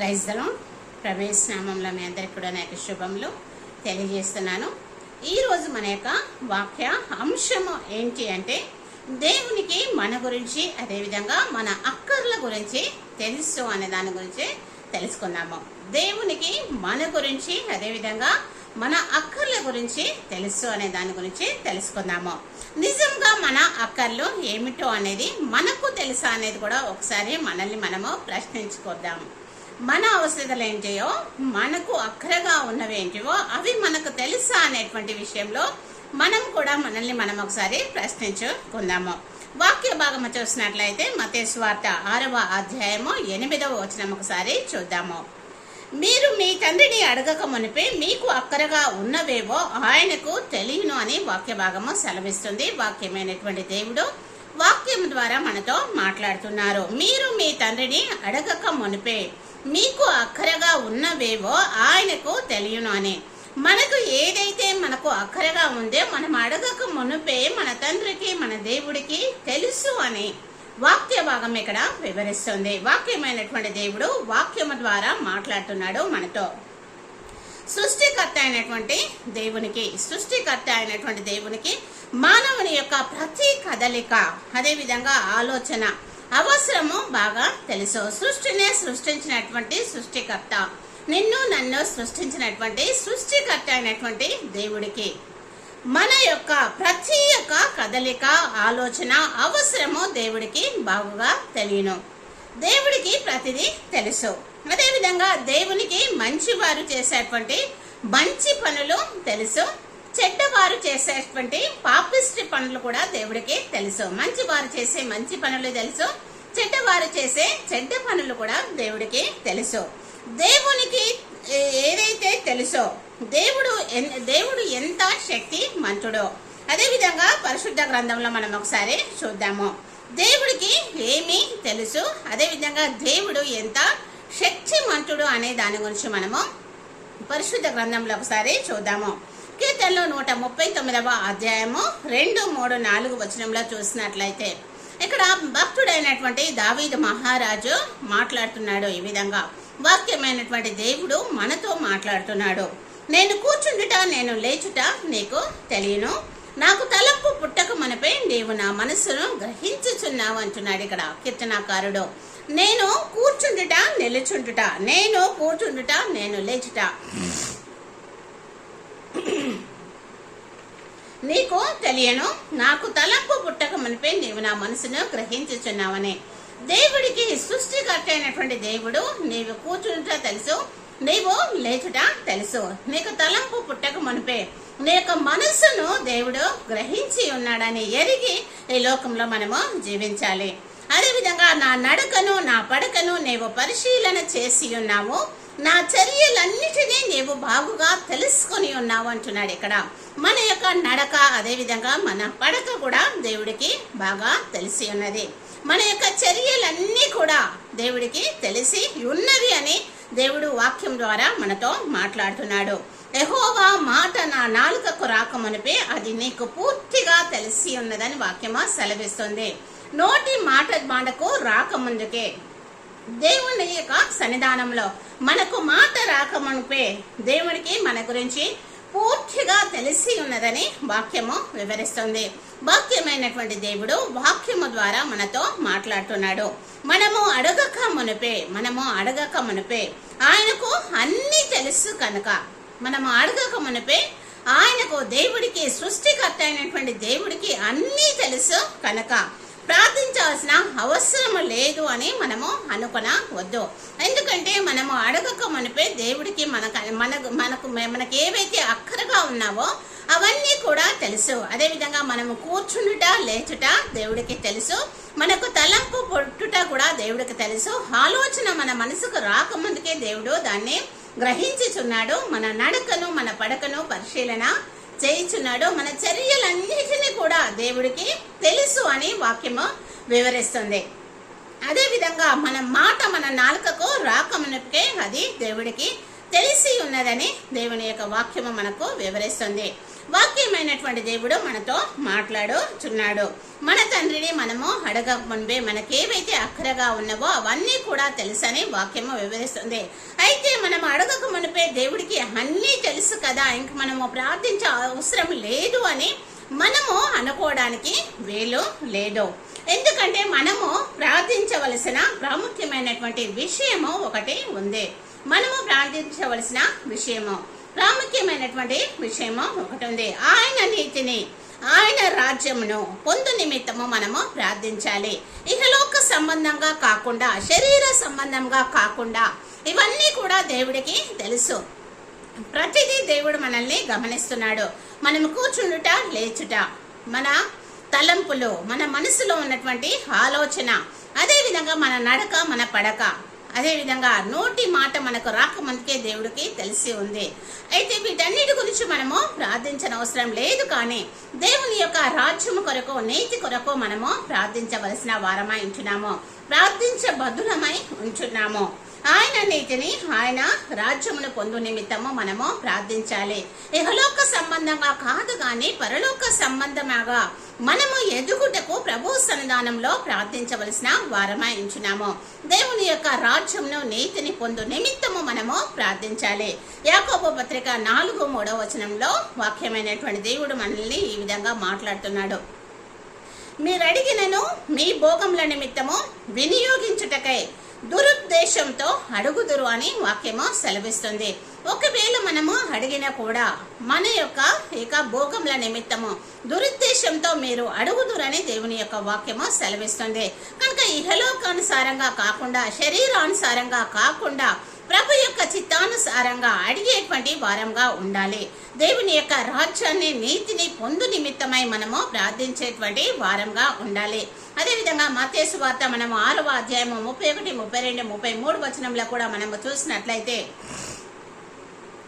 ప్రైజ్లో ప్రవేశ నామంలో మీ అందరికి కూడా నాకు శుభములు తెలియజేస్తున్నాను. ఈరోజు మన యొక్క వాక్య అంశము ఏంటి అంటే దేవునికి మన గురించి అదేవిధంగా మన అక్కర్ల గురించి తెలుసు అనే దాని గురించి తెలుసుకుందాము. దేవునికి మన గురించి అదేవిధంగా మన అక్కర్ల గురించి తెలుసు అనే దాని గురించి తెలుసుకుందాము. నిజంగా మన అక్కర్లు ఏమిటో అనేది మనకు తెలుసా అనేది కూడా ఒకసారి మనల్ని మనము ప్రశ్నించుకుందాము మన అవసరతలు ఏంటియో మనకు అక్కరగా ఉన్నవి ఏంటివో అవి మనకు తెలుసా అనేటువంటి విషయంలో మనం కూడా మనల్ని మనం ఒకసారి ప్రశ్నించుకుందాము. వాక్య భాగము చూసినట్లయితే మతేశ్వార్త ఆరవ అధ్యాయము ఎనిమిదవ వచనం ఒకసారి చూద్దాము. మీరు మీ తండ్రిని అడగక మునిపే మీకు అక్కరగా ఉన్నవేవో ఆయనకు తెలియను అని వాక్య భాగము సెలవిస్తుంది. వాక్యమైనటువంటి దేవుడు వాక్యం ద్వారా మనతో మాట్లాడుతున్నారు. మీరు మీ తండ్రిని అడగక మునిపే మీకు అక్కరగా ఉన్నవేవో ఆయనకు తెలియను అని. మనకు ఏదైతే మనకు అక్కరగా ఉందో మనం అడగక మునుపే మన తండ్రికి మన దేవుడికి తెలుసు అని వాక్య భాగం ఇక్కడ వివరిస్తుంది. వాక్యమైనటువంటి దేవుడు వాక్యము ద్వారా మాట్లాడుతున్నాడు మనతో. సృష్టికర్త అయినటువంటి దేవునికి సృష్టికర్త అయినటువంటి దేవునికి మానవుని యొక్క ప్రతి కదలిక అదేవిధంగా ఆలోచన అవసరము బాగా తెలుసు. సృష్టినే సృష్టించినటువంటి సృష్టికర్త. నిన్ను నన్ను సృష్టించినటువంటి సృష్టికర్త అయినటువంటి దేవుడికి. మన యొక్క ప్రతి యొక్క కదలిక ఆలోచన అవసరము దేవుడికి బాగుగా తెలియను. దేవుడికి ప్రతిదీ తెలుసు. అదేవిధంగా దేవునికి మంచి వారు చేసేటువంటి మంచి పనులు తెలుసు. చెడ్డవారు చేసేటువంటి పాపిస్ట్రీ పనులు కూడా దేవుడికి తెలుసు. మంచి వారు చేసే మంచి పనులు తెలుసు. చెడ్డవారు చేసే చెడ్డ పనులు కూడా దేవుడికి తెలుసు. దేవునికి ఏదైతే తెలుసో దేవుడు దేవుడు ఎంత శక్తి మంతుడో అదేవిధంగా పరిశుద్ధ గ్రంథంలో మనం ఒకసారి చూద్దాము. దేవుడికి ఏమి తెలుసు అదేవిధంగా దేవుడు ఎంత శక్తిమంతుడు అనే దాని గురించి మనము పరిశుద్ధ గ్రంథంలో ఒకసారి చూద్దాము. కీర్తనలో నూట ముప్పై తొమ్మిదవ అధ్యాయము రెండు మూడు నాలుగు వచనంలో చూసినట్లయితే ఇక్కడ భక్తుడైనటువంటి దావీదు మహారాజు మాట్లాడుతున్నాడు ఈ విధంగా. వాక్యమైనటువంటి దేవుడు మనతో మాట్లాడుతున్నాడు. నేను కూర్చుండుట నేను లేచుట నీకు తెలియను. నాకు తలంపు పుట్టక మనపై నీవు నా మనసును గ్రహించుచున్నావు అంటున్నాడు ఇక్కడ కీర్తనాకారుడు. నేను కూర్చుండుట నిలుచుండుట నేను కూర్చుండుట నేను లేచుట. నీకు తెలియను నాకు తలంపు పుట్టకమనిపే నీవు నా మనసును గ్రహించుచున్నావని. దేవుడికి సృష్టికర్త అయినటువంటి దేవుడు నీవు కూర్చుంట తెలుసు నీవు లేచుట తెలుసు. నీకు తలంపు పుట్టక మునిపే నీ యొక్క మనస్సును దేవుడు గ్రహించి ఉన్నాడని ఎరిగి ఈ లోకంలో మనము జీవించాలి. అదేవిధంగా నా నడకను నా పడకను నీవు పరిశీలన చేసి ఉన్నావు. నా చర్యలన్నిటినీ నీవు బాగుగా తెలుసుకొని ఉన్నావు అంటున్నాడు ఇక్కడ. మన యొక్క నడక అదేవిధంగా మన పడక కూడా దేవుడికి బాగా తెలిసి ఉన్నది. మన యొక్క చర్యలన్నీ కూడా దేవుడికి తెలిసి ఉన్నవి అని దేవుడు వాక్యం ద్వారా మనతో మాట్లాడుతున్నాడు. ఎహోవా మాట నా నాలుకకు రాకమునిపే అది నీకు పూర్తిగా తెలిసి ఉన్నదని వాక్యమా సెలవిస్తుంది. నోటి మాట మాటకు రాకముందుకే దేవుని యొక్క సన్నిధానంలో మనకు మాట రాకమునిపే దేవుడికి మన గురించి పూర్తిగా తెలిసి ఉన్నదని వాక్యము వివరిస్తుంది. వాక్యమైనటువంటి దేవుడు వాక్యము ద్వారా మనతో మాట్లాడుతున్నాడు. మనము అడగక మునిపే మనము అడగక మునిపే ఆయనకు అన్నీ తెలుసు కనుక మనము అడగక మునిపే ఆయనకు దేవుడికి సృష్టికర్త అయినటువంటి దేవుడికి అన్నీ తెలుసు కనుక ప్రార్థించాల్సిన అవసరం లేదు అని మనము అనుకొనవద్దు ఎందుకంటే మనము అడగక మనపై దేవుడికి మనకు మనకు మనకు మనకు ఏవైతే అక్కరగా ఉన్నావో అవన్నీ కూడా తెలుసు. అదేవిధంగా మనము కూర్చుండుట లేచుట దేవుడికి తెలుసు. మనకు తలంపు పొట్టుట కూడా దేవుడికి తెలుసు. ఆలోచన మన మనసుకు రాకముందుకే దేవుడు దాన్ని గ్రహించుచున్నాడు. మన నడకను మన పడకను పరిశీలన చేయించున్నాడు మన చర్యలన్నిటినీ కూడా దేవుడికి తెలుసు అని వాక్యము వివరిస్తుంది. అదేవిధంగా మన మాట మన నాలుకకు రాకమునకే అది దేవుడికి తెలిసి ఉన్నదని దేవుని యొక్క వాక్యము మనకు వివరిస్తుంది. వాక్యమైనటువంటి దేవుడు మనతో మాట్లాడుచున్నాడు. మన తండ్రిని మనము అడగ మునిపే మనకేవైతే అక్కరగా ఉన్నవో అవన్నీ కూడా తెలుసని వాక్యము వివరిస్తుంది. అయితే మనం అడగక మునిపే దేవుడికి అన్నీ తెలుసు కదా ఇంక మనము ప్రార్థించే అవసరం లేదు అని మనము అనుకోవడానికి వీలు లేదు. ఎందుకంటే మనము ప్రార్థించవలసిన ప్రాముఖ్యమైనటువంటి విషయము ఒకటి ఉంది. మనము ప్రార్థించవలసిన విషయము ప్రాముఖ్యమైనటువంటి విషయము ఒకటి ఉంది. ఆయన నీతిని ఆయన రాజ్యమును పొందు నిమిత్తము మనము ప్రార్థించాలి. ఇహలోక సంబంధంగా కాకుండా శరీర సంబంధంగా కాకుండా ఇవన్నీ కూడా దేవుడికి తెలుసు. ప్రతిదీ దేవుడు మనల్ని గమనిస్తున్నాడు. మనం కూర్చుండుట లేచుట మన తలంపులు మన మనసులో ఉన్నటువంటి ఆలోచన అదేవిధంగా మన నడక మన పడక అదేవిధంగా నోటి మాట మనకు రాకమందుకే దేవుడికి తెలిసి ఉంది. అయితే వీటన్నిటి గురించి మనము ప్రార్థించిన అవసరం లేదు కానీ దేవుని యొక్క రాజ్యము కొరకు నీతి కొరకు మనము ప్రార్థించవలసిన వారమై ప్రార్థించ ప్రార్థించబద్ధులమై ఉంచున్నాము ఆయన నీతిని ఆయన రాజ్యమును పొందు నిమిత్తము మనము ప్రార్థించాలి. ఇహలోక సంబంధంగా కాదు గాని పరలోక సంబంధమాగా మనము ఎదుగుటకు ప్రభు సన్నిధానంలో ప్రార్థించవలసిన వారమై ఉంచున్నాము. దేవుని యొక్క రాజ్యమును నీతిని పొందు నిమిత్తము మనము ప్రార్థించాలి. యాకోబ పత్రిక నాలుగు మూడవ వచనంలో వాక్యమైనటువంటి దేవుడు మనల్ని ఈ విధంగా మాట్లాడుతున్నాడు. మీరు అడిగినను మీ భోగముల నిమిత్తము వినియోగించుటకై దురుద్దేశంతో అడుగుదురు అని వాక్యము సెలవిస్తుంది. ఒకవేళ మనము అడిగినా కూడా మన యొక్క ఇక భోగముల నిమిత్తము దురుద్దేశంతో మీరు అడుగుదురని దేవుని యొక్క వాక్యము సెలవిస్తుంది. కనుక ఇహలోకానుసారంగా కాకుండా శరీరానుసారంగా కాకుండా ప్రభు యొక్క చిత్తానుసారంగా అడిగేటువంటి వారంగా ఉండాలి. దేవుని యొక్క రాజ్యాన్ని నీతిని పొందు నిమిత్తమై మనము ప్రార్థించేటువంటి వారంగా ఉండాలి. అదేవిధంగా మతేసు వార్త మనము ఆరవ అధ్యాయము ముప్పై ఒకటి ముప్పై రెండు ముప్పై మూడు వచనంలో కూడా మనము చూసినట్లయితే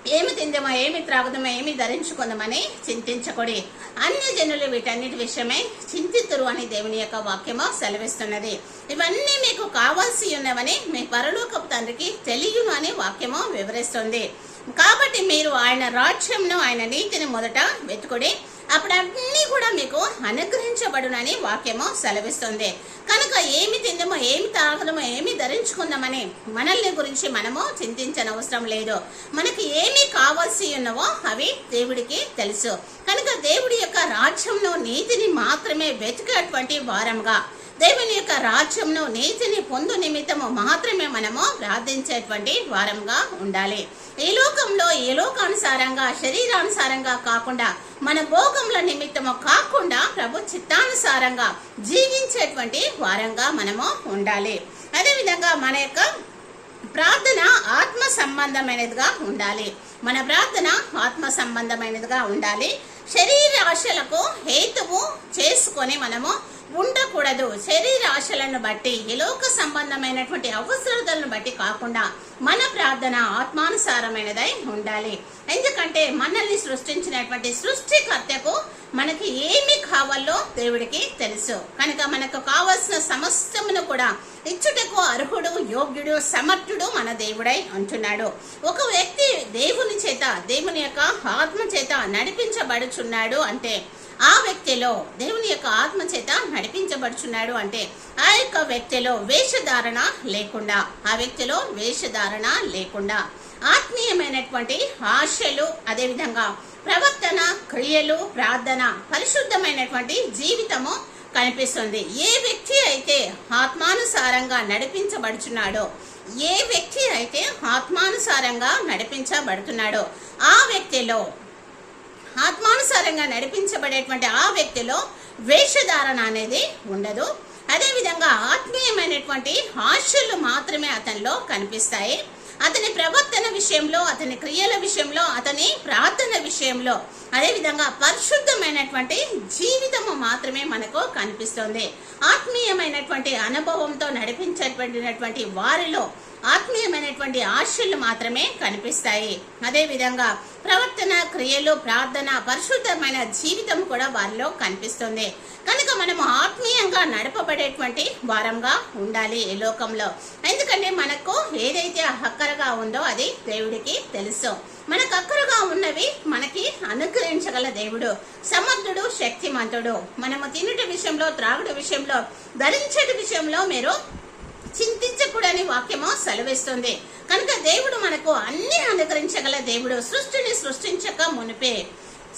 ఏమి తిందమా ఏమి త్రాగుదమా ఏమి ధరించుకుందామని చింతించకూడి అన్ని జనులు వీటన్నిటి విషయమై చింతితురు అని దేవుని యొక్క వాక్యము సెలవిస్తున్నది. ఇవన్నీ మీకు కావాల్సి ఉన్నవని మీ పరలోకపు తండ్రికి తెలియను అని వాక్యము వివరిస్తుంది. కాబట్టి మీరు ఆయన రాజ్యంను ఆయన నీతిని మొదట వెతుకుడి అప్పుడు అన్నీ కూడా మీకు అనుగ్రహించబడునని వాక్యము సెలవిస్తుంది. కనుక ఏమి తిందమో ఏమి తాగదమో ఏమి ధరించుకుందామని మనల్ని గురించి మనము చింతించనవసరం లేదు. మనకి ఏమి కావాల్సి ఉన్నవో అవి దేవుడికి తెలుసు. కనుక దేవుడి యొక్క రాజ్యంలో నీతిని మాత్రమే వెతికేటువంటి వారంగా దేవుని యొక్క రాజ్యంను నీతిని పొందు నిమిత్తము మాత్రమే మనము ప్రార్థించేటువంటి వారంగా ఉండాలి. ఈ లోకంలో ఈ లోకానుసారంగా శరీరానుసారంగా కాకుండా మన భోగముల నిమిత్తము కాకుండా ప్రభు చిత్తానుసారంగా జీవించేటువంటి వారంగా మనము ఉండాలి. అదేవిధంగా మన యొక్క ప్రార్థన ఆత్మ సంబంధమైనదిగా ఉండాలి. మన ప్రార్థన ఆత్మ సంబంధమైనదిగా ఉండాలి. శరీర ఆశలకు హేతువు చేసుకొని మనము ఉండ శరీర ఆశలను బట్టి ఇలోక సంబంధమైనటువంటి అవసరతలను బట్టి కాకుండా మన ప్రార్థన ఆత్మానుసారమైనదై ఉండాలి. ఎందుకంటే మనల్ని సృష్టించినటువంటి సృష్టికర్తకు మనకి ఏమి కావాలో దేవుడికి తెలుసు. కనుక మనకు కావలసిన సమస్తమును కూడా ఇచ్చుటకు అర్హుడు యోగ్యుడు సమర్థుడు మన దేవుడై అంటున్నాడు. ఒక వ్యక్తి దేవుని చేత దేవుని యొక్క ఆత్మ చేత నడిపించబడుచున్నాడు అంటే ఆ వ్యక్తిలో దేవుని యొక్క ఆత్మ చేత నడిపించబడుచున్నాడు అంటే ఆ యొక్క వ్యక్తిలో వేషధారణ లేకుండా ఆ వ్యక్తిలో వేషధారణ లేకుండా ఆత్మీయమైనటువంటి ఆశలు అదేవిధంగా ప్రవర్తన క్రియలు ప్రార్థన పరిశుద్ధమైనటువంటి జీవితము కనిపిస్తుంది. ఏ వ్యక్తి అయితే ఆత్మానుసారంగా నడిపించబడుచున్నాడో ఏ వ్యక్తి అయితే ఆత్మానుసారంగా నడిపించబడుతున్నాడో ఆ వ్యక్తిలో ఆత్మానుసారంగా నడిపించబడేటువంటి ఆ వ్యక్తిలో వేషధారణ అనేది ఉండదు. అదేవిధంగా ఆత్మీయమైనటువంటి ఆశలు మాత్రమే అతనిలో కనిపిస్తాయి. అతని ప్రవర్తన విషయంలో అతని క్రియల విషయంలో అతని ప్రార్థన విషయంలో అదేవిధంగా పరిశుద్ధమైనటువంటి జీవితము మాత్రమే మనకు కనిపిస్తుంది. ఆత్మీయమైనటువంటి అనుభవంతో నడిపించేటటువంటి వారిలో ఆత్మీయమైనటువంటి ఆశలు మాత్రమే కనిపిస్తాయి. అదేవిధంగా ప్రవర్తన క్రియలు ప్రార్థన పరిశుద్ధమైన జీవితం కూడా వారిలో కనిపిస్తుంది. కనుక మనము ఆత్మీయంగా నడపబడేటువంటి వారంగా ఉండాలి ఈ లోకంలో. ఎందుకంటే మనకు ఏదైతే అక్కరగా ఉందో అది దేవుడికి తెలుసు. మనకు అక్కరగా ఉన్నవి మనకి అనుగ్రహించగల దేవుడు సమర్థుడు శక్తిమంతుడు. మనము తినుట విషయంలో త్రాగుట విషయంలో ధరించటి విషయంలో మీరు చింతించకూడని వాక్యము సెలవిస్తుంది. కనుక దేవుడు మనకు అన్ని అనుకరించగల దేవుడు. సృష్టిని సృష్టించక మునిపే.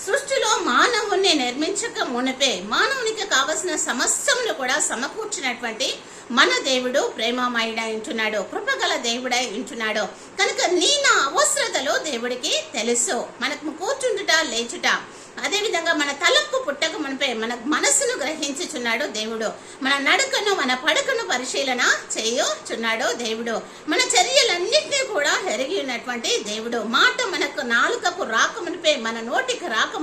సృష్టిలో మానవుణ్ణి నిర్మించక మునిపే. మానవునికి కావలసిన సమస్యములు కూడా సమకూర్చినటువంటి మన దేవుడు ప్రేమమయుడై ఉంటున్నాడు. కృపగల దేవుడై ఉంటున్నాడు. కనుక నీ నా అవసరతలు దేవుడికి తెలుసు. మనకు కూర్చుంటుట లేచుట. అదేవిధంగా మన తలంపు పుట్టక మనపై మన మనసును గ్రహించుచున్నాడు దేవుడు. మన నడకను మన పడకను పరిశీలన చేయుచున్నాడు దేవుడు. మన చర్యలన్నింటినీ కూడా ఎరిగి ఉన్నటువంటి దేవుడు. మాట మనకు నాలుకకు రాకమునిపై మన నోటికి రాక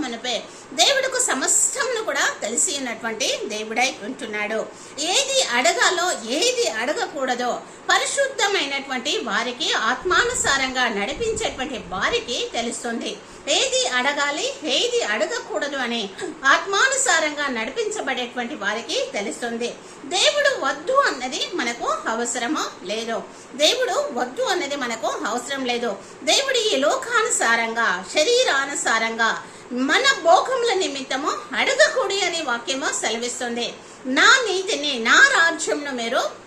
దేవుడుకు సమస్తమును కూడా తెలిసి ఉన్నటువంటి దేవుడై ఉంటున్నాడు. ఏది అడగాలో ఏది అడగకూడదో పరిశుద్ధమైనటువంటి వారికి ఆత్మానుసారంగా నడిపించేటువంటి వారికి తెలుస్తుంది. ఏది అడగాలి ఏది అడగకూడదు అని ఆత్మానుసారంగా నడిపించబడేటువంటి వారికి తెలుస్తుంది. దేవుడు వద్దు అన్నది మనకు అవసరమో? లేదు. దేవుడు వద్దు అన్నది మనకు అవసరం లేదు. దేవుడు ఈ లోకానుసారంగా శరీరానుసారంగా మన భోగముల నిమిత్తము అడగకూడి అని వాక్యము సెలవిస్తుంది. నా నీతిని నా రాజ్యంను మీరు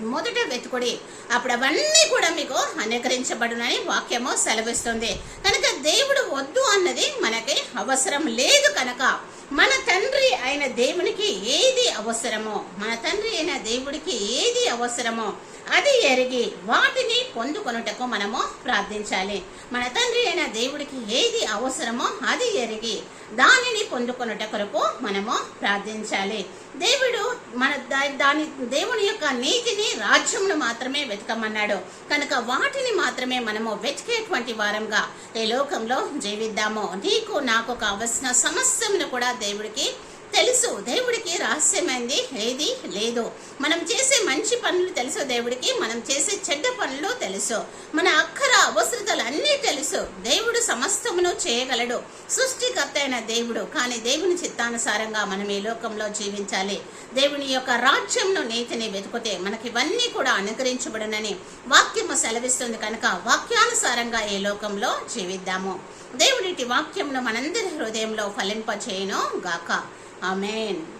మొదట వెతుకుడి. అప్పుడు అవన్నీ కూడా మీకు అనుకరించబడునని వాక్యము సెలవిస్తుంది. కనుక దేవుడు వద్దు అన్నది మనకి అవసరం లేదు కనుక మన తండ్రి అయిన దేవునికి ఏది అవసరమో మన తండ్రి అయిన దేవుడికి ఏది అవసరమో అది ఎరిగి వాటిని పొందుకొనుటకు మనము ప్రార్థించాలి. మన తండ్రి అయిన దేవుడికి ఏది అవసరమో అది ఎరిగి దానిని పొందుకొనుట కొరకు మనము ప్రార్థించాలి. దేవుడు మన దా- దాని దేవుని యొక్క నీతిని రాజ్యమును మాత్రమే వెతకమన్నాడు. కనుక వాటిని మాత్రమే మనము వెతికేటువంటి వారంగా ఈ లోకంలో జీవిద్దాము? నీకు నాకు కావలసిన సమస్యను కూడా దేవుడికి తెలుసు. దేవుడికి రహస్యమైంది ఏది లేదు. మనం చేసే మంచి పనులు తెలుసు దేవుడికి మనం చేసే చెడ్డ పనులు తెలుసు. మన అక్కర అవసరతలు అన్నీ తెలుసు. దేవుడు సమస్తమును చేయగలడు. సృష్టికర్త అయిన దేవుడు. కానీ దేవుని చిత్తానుసారంగా మనం ఈ లోకంలో జీవించాలి. దేవుని యొక్క రాజ్యంలో నీతిని వెతుకుతే మనకి ఇవన్నీ కూడా అనుకరించబడునని వాక్యము సెలవిస్తుంది కనుక వాక్యానుసారంగా ఈ లోకంలో జీవిద్దాము. దేవుడిటి వాక్యంలో మనందరి హృదయంలో ఫలింపచేయను గాక ఆమెన్.